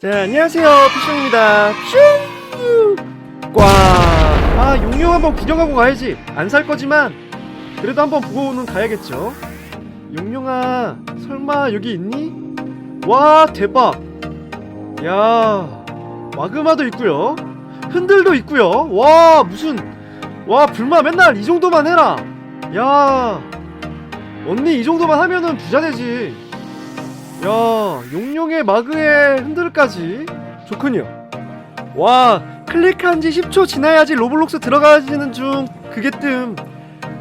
자, 안녕하세요. 피숑입니다. 퓨! 꽝! 아, 용용 한번 구경하고 가야지. 안 살 거지만, 그래도 한번 보고는 가야겠죠. 용용아, 설마 여기 있니? 와, 대박! 야, 마그마도 있고요 흔들도 있고요 와, 무슨, 와, 불마 맨날 이 정도만 해라. 야, 언니 이 정도만 하면은 부자 되지. 야, 용용의 마그의 흔들까지 좋군요. 와, 클릭한 지 10초 지나야지 로블록스 들어가지는 중 그게 뜸.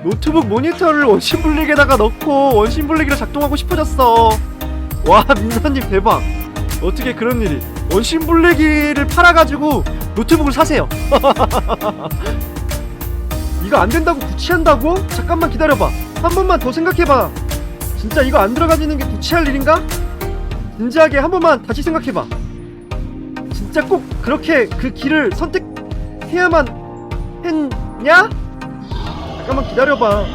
노트북 모니터를 원심 분리기에다가 넣고 원심 분리기로 작동하고 싶어졌어. 와, 민서님 대박. 어떻게 그런 일이? 원심 분리기를 팔아가지고 노트북을 사세요. 이거 안 된다고 구치한다고? 잠깐만 기다려봐. 한 번만 더 생각해봐. 진짜 이거 안 들어가지는 게 구치할 일인가? 진지하게 한 번만 다시 생각해봐. 진짜 꼭 그렇게 그 길을 선택해야만 했냐? 잠깐만 기다려봐.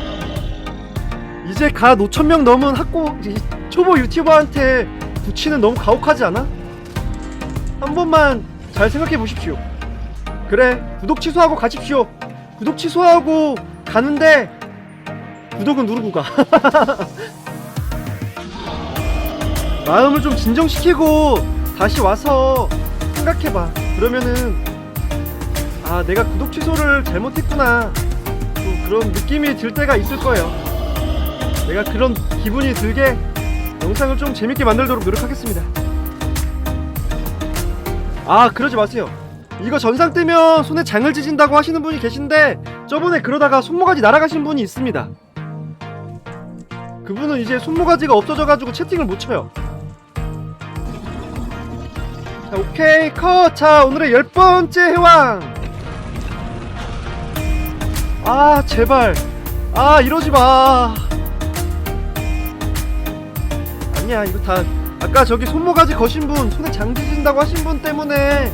이제 가 5천명 넘은 학고 이 초보 유튜버한테 구치는 너무 가혹하지 않아? 한 번만 잘 생각해 보십시오. 그래, 구독 취소하고 가십시오. 구독 취소하고 가는데 구독은 누르고 가. 마음을 좀 진정시키고 다시 와서 생각해봐. 그러면은 아 내가 구독 취소를 잘못했구나. 또 그런 느낌이 들 때가 있을 거예요. 내가 그런 기분이 들게 영상을 좀 재밌게 만들도록 노력하겠습니다. 아 그러지 마세요. 이거 전상 뜨면 손에 장을 찢은다고 하시는 분이 계신데 저번에 그러다가 손모가지 날아가신 분이 있습니다. 그분은 이제 손모가지가 없어져가지고 채팅을 못 쳐요. 자, 오케이, 컷! 자, 오늘의 열 번째 해왕! 아, 제발. 아, 이러지 마. 아니야, 이거 다. 아까 저기 손모가지 거신 분, 손에 장 찢은다고 하신 분 때문에.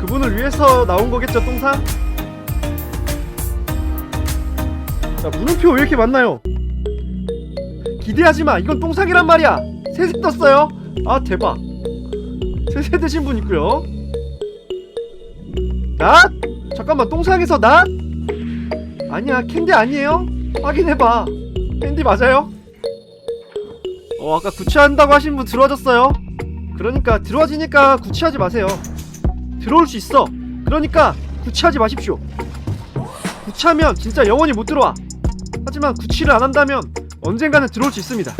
그분을 위해서 나온 거겠죠, 똥상? 자, 물음표 왜 이렇게 많나요? 기대하지 마. 이건 똥상이란 말이야. 새색 떴어요. 아, 대박. 새새 드신 분 있고요. 낫? 잠깐만, 똥상에서 낫? 아니야, 캔디 아니에요? 확인해봐. 캔디 맞아요? 어, 아까 구치한다고 하신 분 들어와졌어요. 그러니까 들어와지니까 구치하지 마세요. 들어올 수 있어. 그러니까 구치하지 마십시오. 구치하면 진짜 영원히 못 들어와. 하지만 구치를 안 한다면 언젠가는 들어올 수 있습니다.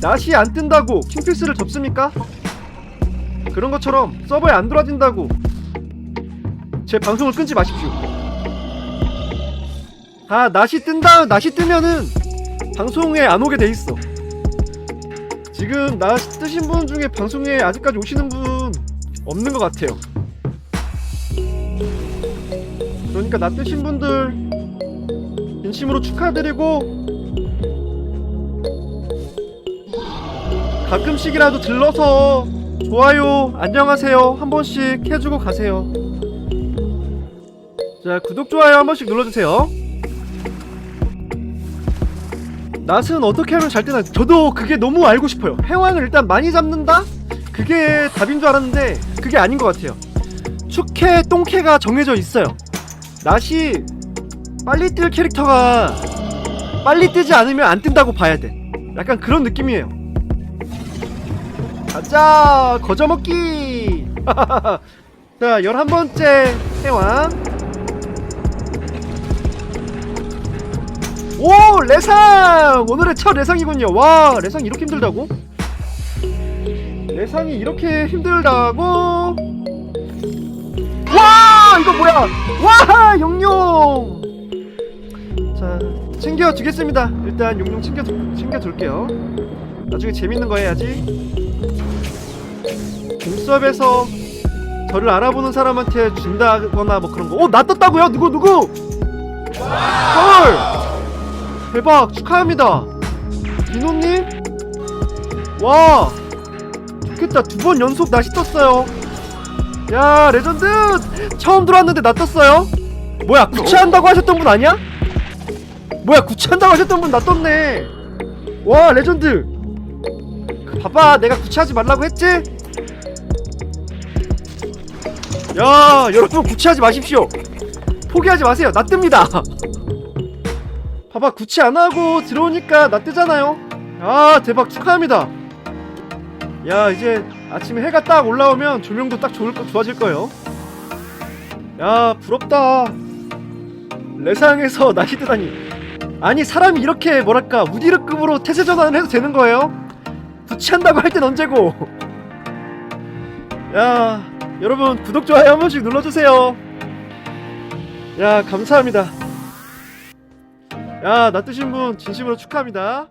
낫이 안 뜬다고 킹피스를 접습니까? 그런 것처럼 서버에 안 들어와진다고 제 방송을 끊지 마십시오. 아, 낫이 뜬다, 낫이 뜨면은 방송에 안 오게 돼 있어. 지금 낫 뜨신 분 중에 방송에 아직까지 오시는 분 없는 것 같아요. 그러니까 낫 뜨신 분들 진심으로 축하드리고 가끔씩이라도 들러서 좋아요. 안녕하세요. 한 번씩 해주고 가세요. 자 구독 좋아요 한 번씩 눌러주세요. 낫은 어떻게 하면 잘 뜨나? 저도 그게 너무 알고 싶어요. 해왕을 일단 많이 잡는다? 그게 답인 줄 알았는데 그게 아닌 것 같아요. 축캐 똥캐가 정해져 있어요. 낫이 빨리 뜰 캐릭터가 빨리 뜨지 않으면 안 뜬다고 봐야 돼. 약간 그런 느낌이에요. 가자 거저먹기. 자 11번째 해왕. 오 레상 오늘의 첫 레상이군요. 와 레상 이렇게 힘들다고? 레상이 이렇게 힘들다고? 와 이거 뭐야? 와 용용. 자 챙겨 두겠습니다. 일단 용용 챙겨 두, 챙겨 둘게요. 나중에 재밌는 거 해야지. 곰수업에서 저를 알아보는 사람한테 준다거나 뭐 그런 거. 어, 나 떴다고요? 누구 누구? 헐! 대박 축하합니다. 민호님? 와 좋겠다 두 번 연속 나시 떴어요. 야 레전드 처음 들어왔는데 나 떴어요. 뭐야 구치한다고 하셨던 분 아니야? 뭐야 구치한다고 하셨던 분 나 떴네 와 레전드 봐봐 내가 구치하지 말라고 했지? 야 여러분 구치하지 마십시오. 포기하지 마세요. 나 뜹니다. 봐봐 구치 안 하고 들어오니까 나 뜨잖아요. 아 대박. 축하합니다. 야 이제 아침에 해가 딱 올라오면 조명도 딱 좋을 거 좋아질 거예요. 야 부럽다. 레상에서 낚시 뜨다니. 아니 사람이 이렇게 뭐랄까 우디르급으로 태세 전환을 해도 되는 거예요? 구치한다고 할 땐 언제고? 야 여러분 구독 좋아요 한 번씩 눌러주세요. 야 감사합니다. 야 나 뜨신 분 진심으로 축하합니다